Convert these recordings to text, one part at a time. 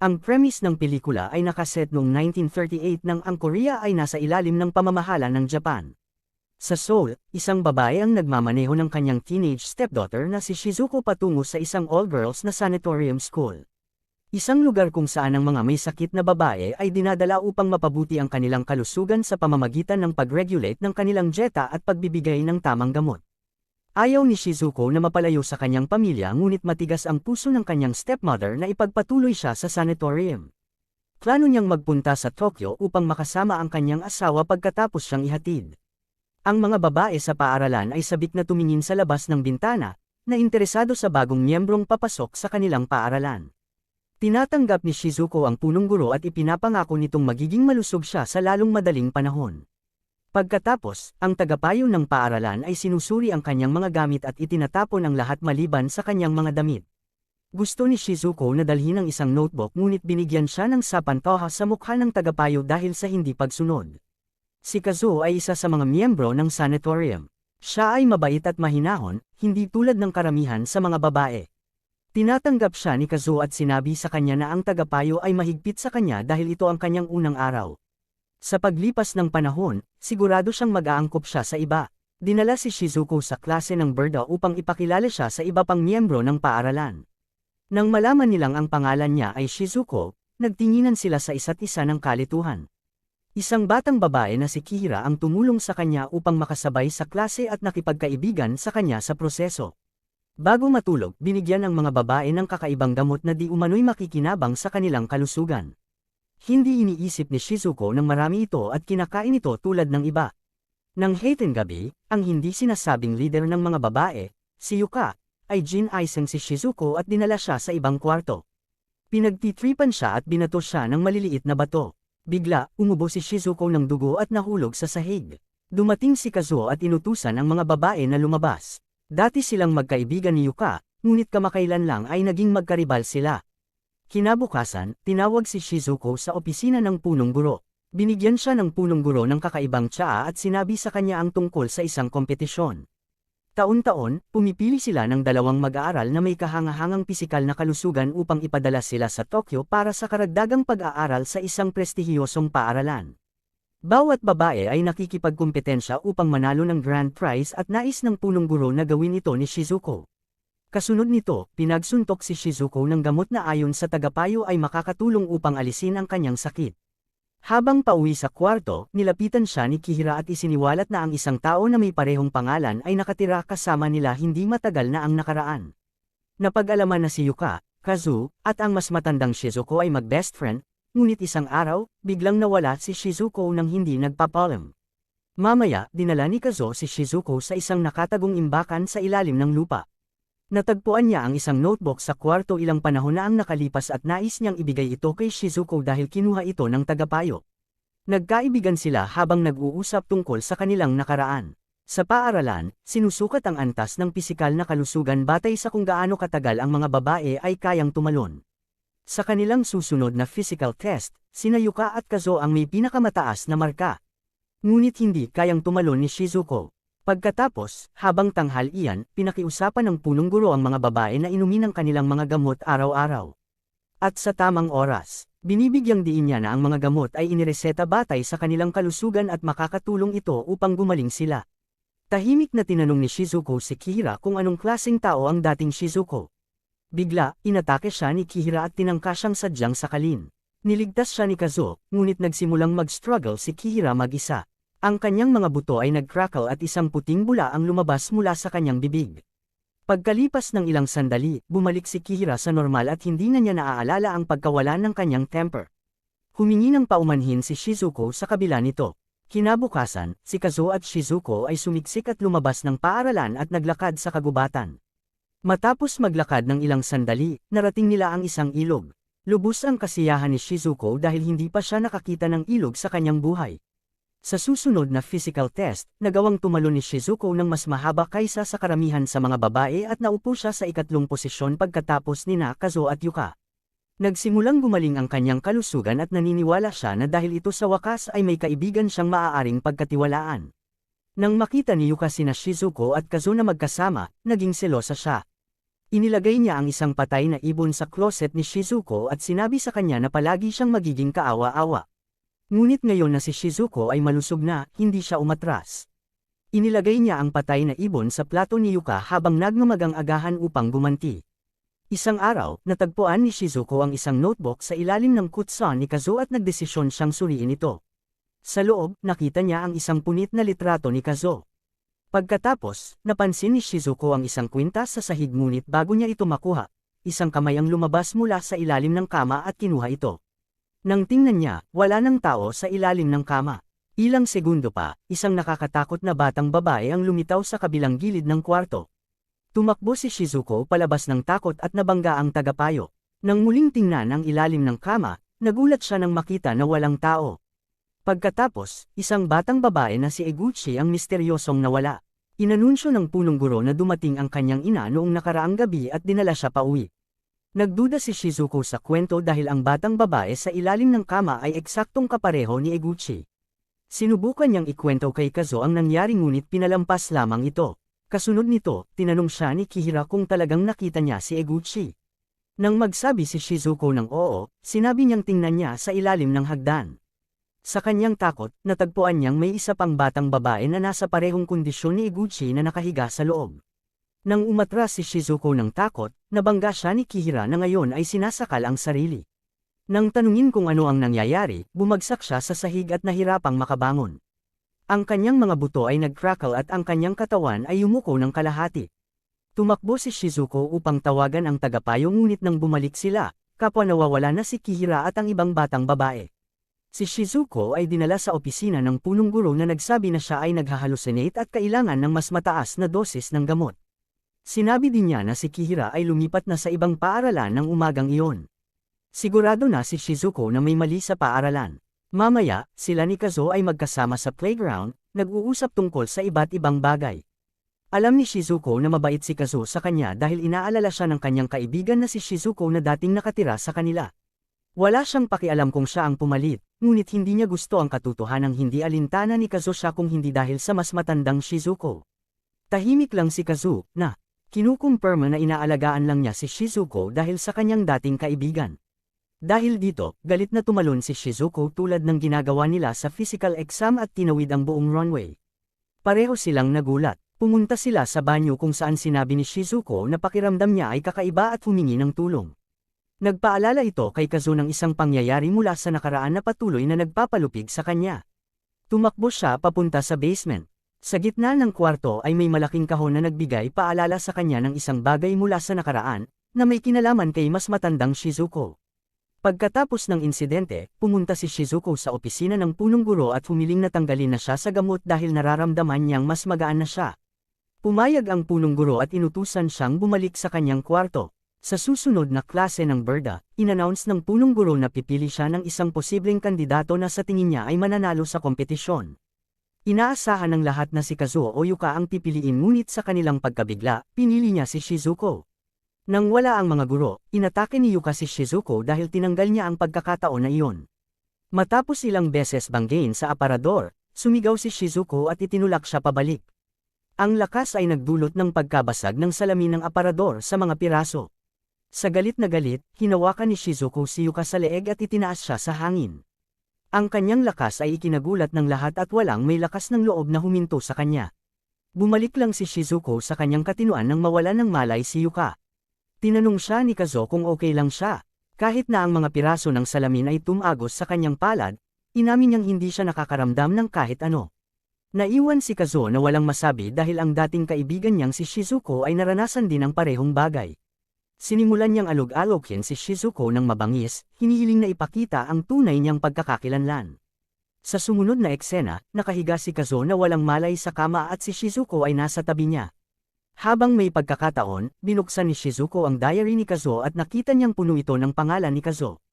Ang premise ng pelikula ay nakaset noong 1938 nang ang Korea ay nasa ilalim ng pamamahala ng Japan. Sa Seoul, isang babae ang nagmamaneho ng kanyang teenage stepdaughter na si Shizuko patungo sa isang all-girls na sanatorium school. Isang lugar kung saan ang mga may sakit na babae ay dinadala upang mapabuti ang kanilang kalusugan sa pamamagitan ng pag-regulate ng kanilang dieta at pagbibigay ng tamang gamot. Ayaw ni Shizuko na mapalayo sa kanyang pamilya ngunit matigas ang puso ng kanyang stepmother na ipagpatuloy siya sa sanatorium. Plano niyang magpunta sa Tokyo upang makasama ang kanyang asawa pagkatapos siyang ihatid. Ang mga babae sa paaralan ay sabik na tumingin sa labas ng bintana, na interesado sa bagong miyembrong papasok sa kanilang paaralan. Tinatanggap ni Shizuko ang punong guro at ipinapangako nitong magiging malusog siya sa lalong madaling panahon. Pagkatapos, ang tagapayo ng paaralan ay sinusuri ang kanyang mga gamit at itinatapon ang lahat maliban sa kanyang mga damit. Gusto ni Shizuko na dalhin ang isang notebook ngunit binigyan siya ng sapantoha sa mukha ng tagapayo dahil sa hindi pagsunod. Si Kazuo ay isa sa mga miyembro ng sanatorium. Siya ay mabait at mahinahon, hindi tulad ng karamihan sa mga babae. Tinatanggap siya ni Kazuo at sinabi sa kanya na ang tagapayo ay mahigpit sa kanya dahil ito ang kanyang unang araw. Sa paglipas ng panahon, sigurado siyang mag-aangkop siya sa iba. Dinala si Shizuko sa klase ng Berda upang ipakilala siya sa iba pang miyembro ng paaralan. Nang malaman nilang ang pangalan niya ay Shizuko, nagtinginan sila sa isa't isa ng kalituhan. Isang batang babae na si Kihira ang tumulong sa kanya upang makasabay sa klase at nakipagkaibigan sa kanya sa proseso. Bago matulog, binigyan ang mga babae ng kakaibang gamot na di umano'y makikinabang sa kanilang kalusugan. Hindi iniisip ni Shizuko ng marami ito at kinakain ito tulad ng iba. Nang hating gabi, ang hindi sinasabing leader ng mga babae, si Yuka, ay gin-icing si Shizuko at dinala siya sa ibang kwarto. Pinagtitripan siya at binato siya ng maliliit na bato. Bigla, umubo si Shizuko ng dugo at nahulog sa sahig. Dumating si Kazuo at inutusan ang mga babae na lumabas. Dati silang magkaibigan ni Yuka, ngunit kamakailan lang ay naging magkaribal sila. Kinabukasan, tinawag si Shizuko sa opisina ng punong guro. Binigyan siya ng punong guro ng kakaibang tsaa at sinabi sa kanya ang tungkol sa isang kompetisyon. Taon-taon, pumipili sila ng dalawang mag-aaral na may kahangahangang pisikal na kalusugan upang ipadala sila sa Tokyo para sa karagdagang pag-aaral sa isang prestihiyosong paaralan. Bawat babae ay nakikipagkumpetensya upang manalo ng grand prize at nais ng punong guro na gawin ito ni Shizuko. Kasunod nito, pinagsuntok si Shizuko ng gamot na ayon sa tagapayo ay makakatulong upang alisin ang kanyang sakit. Habang pauwi sa kwarto, nilapitan siya ni Kihira at isiniwalat na ang isang tao na may parehong pangalan ay nakatira kasama nila hindi matagal na ang nakaraan. Napag-alaman na si Yuka, Kazu, at ang mas matandang Shizuko ay mag-best friend, ngunit isang araw, biglang nawala si Shizuko nang hindi nagpapalam. Mamaya, dinala ni Kazo si Shizuko sa isang nakatagong imbakan sa ilalim ng lupa. Natagpuan niya ang isang notebook sa kwarto ilang panahon na ang nakalipas at nais niyang ibigay ito kay Shizuko dahil kinuha ito ng tagapayo. Nagkaibigan sila habang nag-uusap tungkol sa kanilang nakaraan. Sa paaralan, sinusukat ang antas ng pisikal na kalusugan batay sa kung gaano katagal ang mga babae ay kayang tumalon. Sa kanilang susunod na physical test, sina Yuka at Kazo ang may pinakamataas na marka. Ngunit hindi kayang tumalon ni Shizuko. Pagkatapos, habang tanghal iyan, pinakiusapan ng punong guro ang mga babae na inumin ang kanilang mga gamot araw-araw. At sa tamang oras, binibigyang diin niya na ang mga gamot ay inireseta batay sa kanilang kalusugan at makakatulong ito upang gumaling sila. Tahimik na tinanong ni Shizuko si Kihira kung anong klaseng tao ang dating Shizuko. Bigla, inatake siya ni Kihira at tinangka siyang sadyang sakalin. Niligtas siya ni Kazo, ngunit nagsimulang mag-struggle si Kihira mag-isa. Ang kanyang mga buto ay nag-crackle at isang puting bula ang lumabas mula sa kanyang bibig. Pagkalipas ng ilang sandali, bumalik si Kihira sa normal at hindi na niya naaalala ang pagkawala ng kanyang temper. Humingi ng paumanhin si Shizuko sa kabila nito. Kinabukasan, si Kazo at Shizuko ay sumiksik at lumabas ng paaralan at naglakad sa kagubatan. Matapos maglakad ng ilang sandali, narating nila ang isang ilog. Lubos ang kasiyahan ni Shizuko dahil hindi pa siya nakakita ng ilog sa kanyang buhay. Sa susunod na physical test, nagawang tumalon ni Shizuko ng mas mahaba kaysa sa karamihan sa mga babae at naupo siya sa ikatlong posisyon pagkatapos ni Nakazo at Yuka. Nagsimulang gumaling ang kanyang kalusugan at naniniwala siya na dahil ito sa wakas ay may kaibigan siyang maaaring pagkatiwalaan. Nang makita ni Yuka sina Shizuko at Kazo na magkasama, naging selosa siya. Inilagay niya ang isang patay na ibon sa closet ni Shizuko at sinabi sa kanya na palagi siyang magiging kaawa-awa. Ngunit ngayon na si Shizuko ay malusog na, hindi siya umatras. Inilagay niya ang patay na ibon sa plato ni Yuka habang nagmamagang agahan upang gumanti. Isang araw, natagpuan ni Shizuko ang isang notebook sa ilalim ng kutsan ni Kazo at nagdesisyon siyang suriin ito. Sa loob, nakita niya ang isang punit na litrato ni Kazo. Pagkatapos, napansin ni Shizuko ang isang kwintas sa sahig ngunit bago niya ito makuha, isang kamay ang lumabas mula sa ilalim ng kama at kinuha ito. Nang tingnan niya, wala ng tao sa ilalim ng kama. Ilang segundo pa, isang nakakatakot na batang babae ang lumitaw sa kabilang gilid ng kwarto. Tumakbo si Shizuko palabas ng takot at nabangga ang tagapayo. Nang muling tingnan ang ilalim ng kama, nagulat siya nang makita na walang tao. Pagkatapos, isang batang babae na si Eguchi ang misteryosong nawala. Inanunsyo ng punong guro na dumating ang kanyang ina noong nakaraang gabi at dinala siya pauwi. Nagduda si Shizuko sa kwento dahil ang batang babae sa ilalim ng kama ay eksaktong kapareho ni Eguchi. Sinubukan niyang ikwento kay Kazo ang nangyari ngunit pinalampas lamang ito. Kasunod nito, tinanong siya ni Kihira kung talagang nakita niya si Eguchi. Nang magsabi si Shizuko ng oo, sinabi niyang tingnan niya sa ilalim ng hagdan. Sa kanyang takot, natagpuan niyang may isa pang batang babae na nasa parehong kondisyon ni Iguchi na nakahiga sa loob. Nang umatras si Shizuko ng takot, nabangga siya ni Kihira na ngayon ay sinasakal ang sarili. Nang tanungin kung ano ang nangyayari, bumagsak siya sa sahig at nahirapang makabangon. Ang kanyang mga buto ay nagcrackle at ang kanyang katawan ay yumuko ng kalahati. Tumakbo si Shizuko upang tawagan ang tagapayo ngunit nang bumalik sila, kapwa nawawala na si Kihira at ang ibang batang babae. Si Shizuko ay dinala sa opisina ng punong guro na nagsabi na siya ay naghahalusinate at kailangan ng mas mataas na dosis ng gamot. Sinabi din niya na si Kihira ay lumipat na sa ibang paaralan ng umagang iyon. Sigurado na si Shizuko na may mali sa paaralan. Mamaya, sila ni Kazo ay magkasama sa playground, nag-uusap tungkol sa iba't ibang bagay. Alam ni Shizuko na mabait si Kazo sa kanya dahil inaalala siya ng kanyang kaibigan na si Shizuko na dating nakatira sa kanila. Wala siyang pakialam kung siya ang pumalit, ngunit hindi niya gusto ang katotohanang hindi alintana ni Kazu siya kung hindi dahil sa mas matandang Shizuko. Tahimik lang si Kazu, na, kinukumpirma na inaalagaan lang niya si Shizuko dahil sa kanyang dating kaibigan. Dahil dito, galit na tumalon si Shizuko tulad ng ginagawa nila sa physical exam at tinawid ang buong runway. Pareho silang nagulat. Pumunta sila sa banyo kung saan sinabi ni Shizuko na pakiramdam niya ay kakaiba at humingi ng tulong. Nagpaalala ito kay Kazu ng isang pangyayari mula sa nakaraan na patuloy na nagpapalupig sa kanya. Tumakbo siya papunta sa basement. Sa gitna ng kwarto ay may malaking kahon na nagbigay paalala sa kanya ng isang bagay mula sa nakaraan, na may kinalaman kay mas matandang Shizuko. Pagkatapos ng insidente, pumunta si Shizuko sa opisina ng punong guro at humiling na tanggalin na siya sa gamot dahil nararamdaman niyang mas magaan na siya. Pumayag ang punong guro at inutusan siyang bumalik sa kanyang kwarto. Sa susunod na klase ng Berda, inannounce ng punong guro na pipili siya ng isang posibleng kandidato na sa tingin niya ay mananalo sa kompetisyon. Inaasahan ng lahat na si Kazuo o Yuka ang pipiliin ngunit sa kanilang pagkabigla, pinili niya si Shizuko. Nang wala ang mga guro, inatake ni Yuka si Shizuko dahil tinanggal niya ang pagkakataon na iyon. Matapos ilang beses banggain sa aparador, sumigaw si Shizuko at itinulak siya pabalik. Ang lakas ay nagdulot ng pagkabasag ng salamin ng aparador sa mga piraso. Sa galit na galit, hinawakan ni Shizuko si Yuka sa leeg at itinaas siya sa hangin. Ang kanyang lakas ay ikinagulat ng lahat at walang may lakas ng loob na huminto sa kanya. Bumalik lang si Shizuko sa kanyang katinuan nang mawala ng malay si Yuka. Tinanong siya ni Kazo kung okay lang siya. Kahit na ang mga piraso ng salamin ay tumagos sa kanyang palad, inamin niyang hindi siya nakakaramdam ng kahit ano. Naiwan si Kazo na walang masabi dahil ang dating kaibigan niyang si Shizuko ay naranasan din ang parehong bagay. Sinimulan niyang alog-alogin si Shizuko ng mabangis, hinihiling na ipakita ang tunay niyang pagkakakilanlan. Sa sumunod na eksena, nakahiga si Kazo na walang malay sa kama at si Shizuko ay nasa tabi niya. Habang may pagkakataon, binuksan ni Shizuko ang diary ni Kazo at nakita niyang puno ito ng pangalan ni Kazo.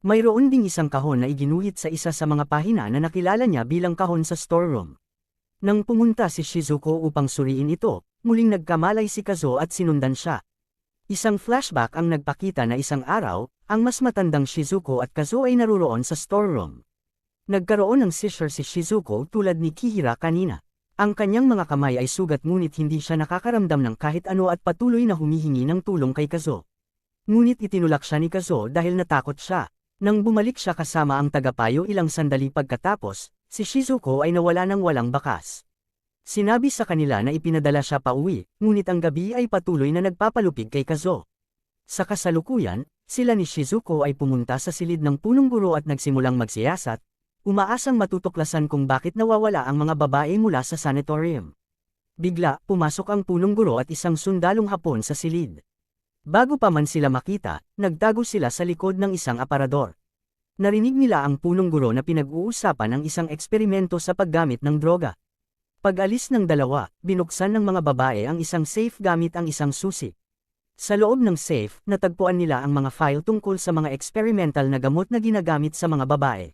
Mayroon ding isang kahon na iginuhit sa isa sa mga pahina na nakilala niya bilang kahon sa storeroom. Nang pumunta si Shizuko upang suriin ito, muling nagkamalay si Kazo at sinundan siya. Isang flashback ang nagpakita na isang araw, ang mas matandang Shizuko at Kazuo ay naruroon sa storeroom. Nagkaroon ng seizure si Shizuko tulad ni Kihira kanina. Ang kanyang mga kamay ay sugat ngunit hindi siya nakakaramdam ng kahit ano at patuloy na humihingi ng tulong kay Kazo. Ngunit itinulak siya ni Kazo dahil natakot siya. Nang bumalik siya kasama ang tagapayo ilang sandali pagkatapos, si Shizuko ay nawala ng walang bakas. Sinabi sa kanila na ipinadala siya pa uwi, ngunit ang gabi ay patuloy na nagpapalupig kay Kazo. Sa kasalukuyan, sila ni Shizuko ay pumunta sa silid ng punong guro at nagsimulang magsiyasat, umaasang matutuklasan kung bakit nawawala ang mga babae mula sa sanatorium. Bigla, pumasok ang punong guro at isang sundalong hapon sa silid. Bago pa man sila makita, nagtago sila sa likod ng isang aparador. Narinig nila ang punong guro na pinag-uusapan ang isang eksperimento sa paggamit ng droga. Pag-alis ng dalawa, binuksan ng mga babae ang isang safe gamit ang isang susi. Sa loob ng safe, natagpuan nila ang mga file tungkol sa mga experimental na gamot na ginagamit sa mga babae.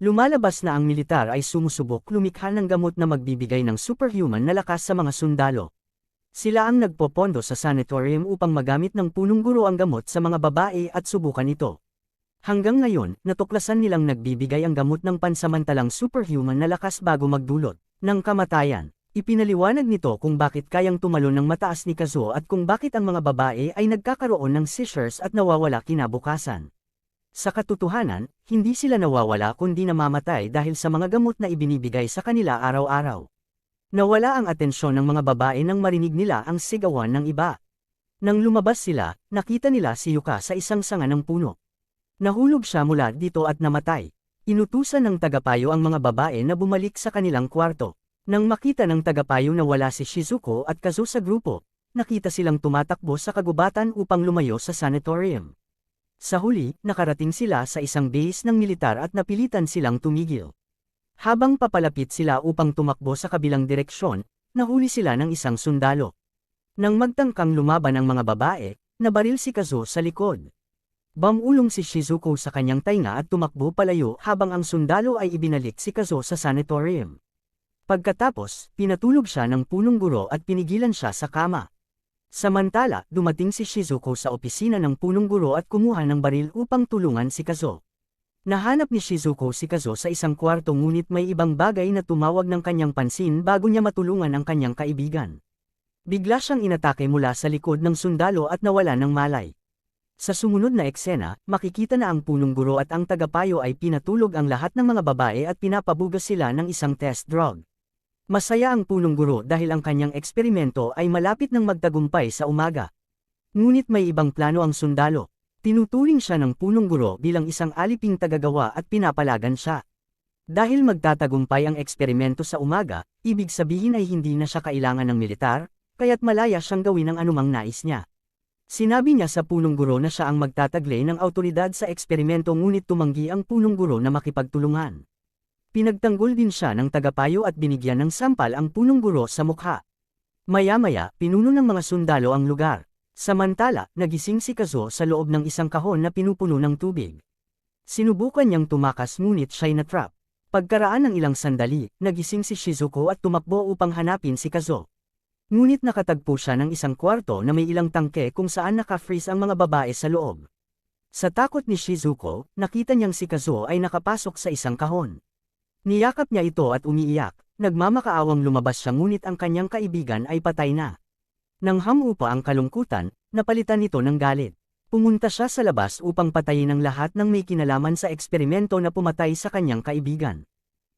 Lumalabas na ang militar ay sumusubok lumikha ng gamot na magbibigay ng superhuman na lakas sa mga sundalo. Sila ang nagpopondo sa sanatorium upang magamit ng punong guro ang gamot sa mga babae at subukan ito. Hanggang ngayon, natuklasan nilang nagbibigay ang gamot ng pansamantalang superhuman na lakas bago magdulot ng kamatayan. Ipinaliwanag nito kung bakit kayang tumalon ng mataas ni Kazuo at kung bakit ang mga babae ay nagkakaroon ng seizures at nawawala kinabukasan. Sa katotohanan, hindi sila nawawala kundi namamatay dahil sa mga gamot na ibinibigay sa kanila araw-araw. Nawala ang atensyon ng mga babae nang marinig nila ang sigawan ng iba. Nang lumabas sila, nakita nila si Yuka sa isang sanga ng puno. Nahulog siya mula dito at namatay. Inutusan ng tagapayo ang mga babae na bumalik sa kanilang kwarto. Nang makita ng tagapayo na wala si Shizuko at Kazu sa grupo, nakita silang tumatakbo sa kagubatan upang lumayo sa sanatorium. Sa huli, nakarating sila sa isang base ng militar at napilitan silang tumigil. Habang papalapit sila upang tumakbo sa kabilang direksyon, nahuli sila ng isang sundalo. Nang magtangkang lumaban ang mga babae, nabaril si Kazo sa likod. Bamulong si Shizuko sa kanyang tainga at tumakbo palayo habang ang sundalo ay ibinalik si Kazo sa sanatorium. Pagkatapos, pinatulog siya ng punong guro at pinigilan siya sa kama. Samantala, dumating si Shizuko sa opisina ng punong guro at kumuha ng baril upang tulungan si Kazo. Nahanap ni Shizuko si Kazo sa isang kwarto ngunit may ibang bagay na tumawag ng kanyang pansin bago niya matulungan ang kanyang kaibigan. Bigla siyang inatake mula sa likod ng sundalo at nawala ng malay. Sa sumunod na eksena, makikita na ang punong guro at ang tagapayo ay pinatulog ang lahat ng mga babae at pinapabugas sila ng isang test drug. Masaya ang punong guro dahil ang kanyang eksperimento ay malapit ng magtagumpay sa umaga. Ngunit may ibang plano ang sundalo. Tinuturing siya ng punong guro bilang isang aliping tagagawa at pinapalagan siya. Dahil magtatagumpay ang eksperimento sa umaga, ibig sabihin ay hindi na siya kailangan ng militar, kaya't malaya siyang gawin ang anumang nais niya. Sinabi niya sa punong guro na siya ang magtataglay ng autoridad sa eksperimento ngunit tumanggi ang punong guro na makipagtulungan. Pinagtanggol din siya ng tagapayo at binigyan ng sampal ang punong guro sa mukha. Maya-maya, pinuno ng mga sundalo ang lugar. Samantala, nagising si Kazo sa loob ng isang kahon na pinupuno ng tubig. Sinubukan niyang tumakas ngunit siya'y natrap. Pagkaraan ng ilang sandali, nagising si Shizuko at tumakbo upang hanapin si Kazo. Ngunit nakatagpo siya ng isang kwarto na may ilang tangke kung saan naka-freeze ang mga babae sa loob. Sa takot ni Shizuko, nakita niyang si Kazo ay nakapasok sa isang kahon. Niyakap niya ito at umiiyak, nagmamakaawang lumabas siya ngunit ang kanyang kaibigan ay patay na. Nang hamupa ang kalungkutan, napalitan ito ng galit. Pumunta siya sa labas upang patayin ang lahat ng may kinalaman sa eksperimento na pumatay sa kanyang kaibigan.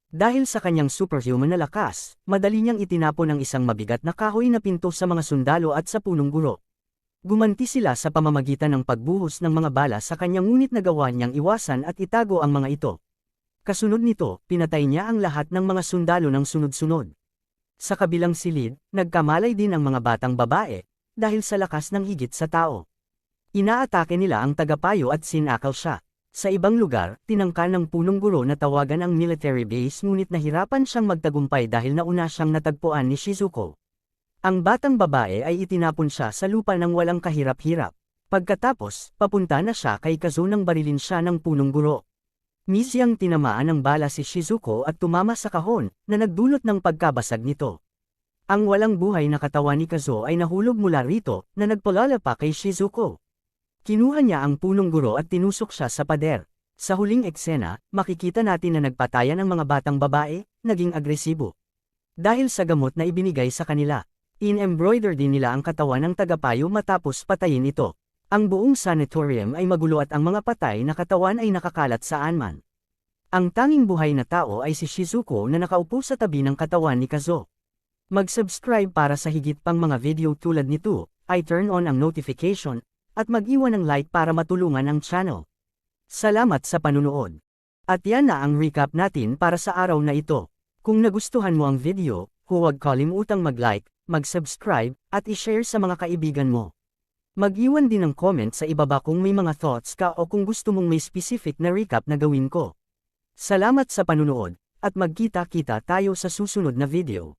Dahil sa kanyang superhuman na lakas, madali niyang itinapon ang isang mabigat na kahoy na pinto sa mga sundalo at sa punong guro. Gumanti sila sa pamamagitan ng pagbuhos ng mga bala sa kanyang ngunit nagawa niyang iwasan at itago ang mga ito. Kasunod nito, pinatay niya ang lahat ng mga sundalo ng sunod-sunod. Sa kabilang silid, nagkamalay din ang mga batang babae, dahil sa lakas ng higit sa tao. Inaatake nila ang tagapayo at sinakal siya. Sa ibang lugar, tinangka ng punong guro na tawagan ang military base ngunit nahirapan siyang magtagumpay dahil nauna siyang natagpuan ni Shizuko. Ang batang babae ay itinapon siya sa lupa ng walang kahirap-hirap. Pagkatapos, papunta na siya kay Kazu nang barilin siya ng punong guro. Misyang tinamaan ng bala si Shizuko at tumama sa kahon, na nagdulot ng pagkabasag nito. Ang walang buhay na katawan ni Kazo ay nahulog mula rito, na nagpalala pa kay Shizuko. Kinuha niya ang punong guro at tinusok siya sa pader. Sa huling eksena, makikita natin na nagpatayan ang mga batang babae, naging agresibo. Dahil sa gamot na ibinigay sa kanila, in-embroider din nila ang katawan ng tagapayo matapos patayin ito. Ang buong sanatorium ay magulo at ang mga patay na katawan ay nakakalat saan man. Ang tanging buhay na tao ay si Shizuko na nakaupo sa tabi ng katawan ni Kazo. Mag-subscribe para sa higit pang mga video tulad nito, ay turn on ang notification, at mag-iwan ng like para matulungan ang channel. Salamat sa panunood. At yan na ang recap natin para sa araw na ito. Kung nagustuhan mo ang video, huwag kalimutang mag-like, mag-subscribe, at i-share sa mga kaibigan mo. Mag-iwan din ng comment sa ibaba kung may mga thoughts ka o kung gusto mong may specific na recap na gawin ko. Salamat sa panunood, at magkita-kita tayo sa susunod na video.